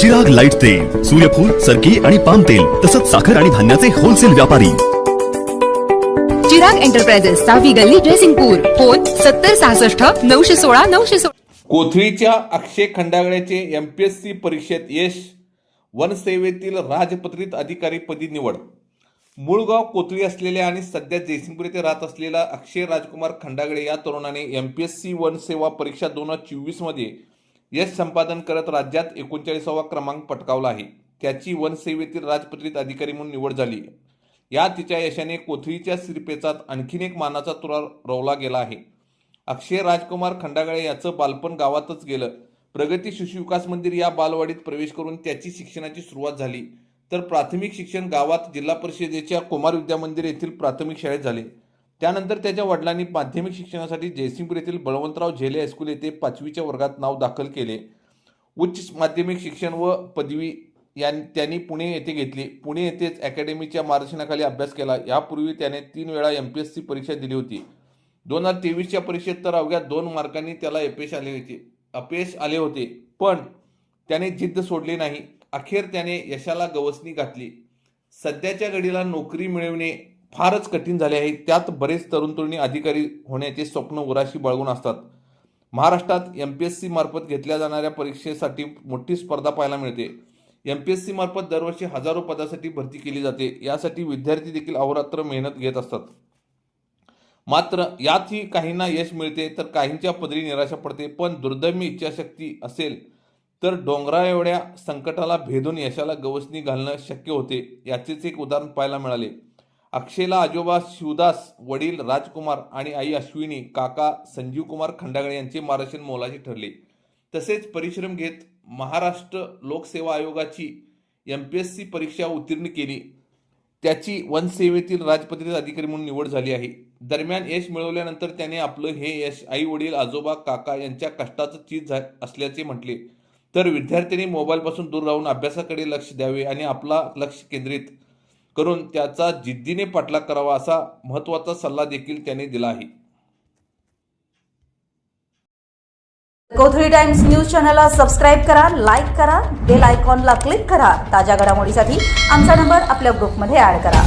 Chirag light तेल सूर्यफूल सरकी आणि पाम तेल तसंच साखर आणि धान्याचे होलसेल व्यापारी. चिराग एंटरप्राइजेस सहावी गल्ली ड्रेसिंगपूर फोन सत्तर सहासष्ट नऊशे सोळा नऊशे सोळा. कोथळीच्या अक्षय खंडागळ्याचे एमपीएससी परीक्षेत यश वनसेवेतील राजपत्रित अधिकारीपदी निवड. मूळगाव कोथळी असलेल्या आणि सध्या जयसिंगपूर येथे राहत असलेला अक्षय राजकुमार खंडागळे या तरुणाने एमपीएससी वन सेवा परीक्षा दोन हजार चोवीसमध्ये यश संपादन करत राज्यात एकोणचाळीसावा क्रमांक पटकावला आहे. त्याची वनसेवेतील राजपत्रित अधिकारी म्हणून निवड झाली या तिच्या यशाने कोथळीच्या सिरपेचात आणखीन एक मानाचा तुरा रोवला गेला आहे. अक्षय राजकुमार खंडागळे याचं बालपण गावातच गेलं. प्रगती शिशु विकास मंदिर या बालवाडीत प्रवेश करून त्याची शिक्षणाची सुरुवात झाली. तर प्राथमिक शिक्षण गावात जिल्हा परिषदेच्या कुमार विद्या मंदिर येथील प्राथमिक शाळेत झाले. त्यानंतर त्याच्या वडिलांनी माध्यमिक शिक्षणासाठी जयसिंगपूर येथील बळवंतराव झेले हायस्कूल येथे पाचवीच्या वर्गात नाव दाखल केले. उच्च माध्यमिक शिक्षण व पदवी या त्यांनी पुणे येथे घेतली. पुणे येथेच अकॅडमीच्या मार्गदर्शनाखाली अभ्यास केला. यापूर्वी त्याने तीन वेळा एम पी एस सी परीक्षा दिली होती. दोन हजार तेवीसच्या परीक्षेत तर अवघ्या दोन मार्कांनी त्याला अपयश आले होते अपयश आले होते. पण त्याने जिद्द सोडली नाही. अखेर त्याने यशाला गवसणी घातली. सध्याच्या घडीला नोकरी मिळवणे फारच कठीण झाले आहे. त्यात बरेच तरुण तरुणी अधिकारी होण्याचे स्वप्न उराशी बाळगून असतात. महाराष्ट्रात एम पी एस सी मार्फत घेतल्या जाणाऱ्या परीक्षेसाठी मोठी स्पर्धा पाहायला मिळते. एम पी एस सी मार्फत दरवर्षी हजारो पदासाठी भरती केली जाते. यासाठी विद्यार्थी देखील अहोरात्र मेहनत घेत असतात. मात्र यातही काहींना यश मिळते तर काहींच्या पदरी निराशा पडते. पण दुर्दम्य इच्छाशक्ती असेल तर डोंगरा एवढ्या संकटाला भेदून यशाला गवसणी घालणं शक्य होते याचेच एक उदाहरण पाहायला मिळाले. अक्षयला आजोबा शिवदास वडील राजकुमार आणि आई अश्विनी काका संजीव कुमार खंडागळे यांचे मार्गदर्शन मोलाचे ठरले. तसेच परिश्रम घेत महाराष्ट्र लोकसेवा आयोगाची एम पी एस सी परीक्षा उत्तीर्ण केली. त्याची वनसेवेतील राजपत्रित अधिकारी म्हणून निवड झाली आहे. दरम्यान यश मिळवल्यानंतर त्याने आपलं हे यश आई वडील आजोबा काका यांच्या कष्टाचं चीज झा- असल्याचे म्हटले. तर विद्यार्थ्यांनी मोबाईलपासून दूर राहून अभ्यासाकडे लक्ष द्यावे आणि आपला लक्ष केंद्रित करून त्याचा जिद्दीने पाठलाग करावा असा महत्त्वाचा सल्ला देखील त्याने दिला आहे. कोथळी टाइम्स न्यूज चॅनलला सबस्क्राईब करा लाईक करा बेल आयकॉनला क्लिक करा. ताज्या घडामोडीसाठी आमचा नंबर आपल्या ग्रुपमध्ये ॲड करा.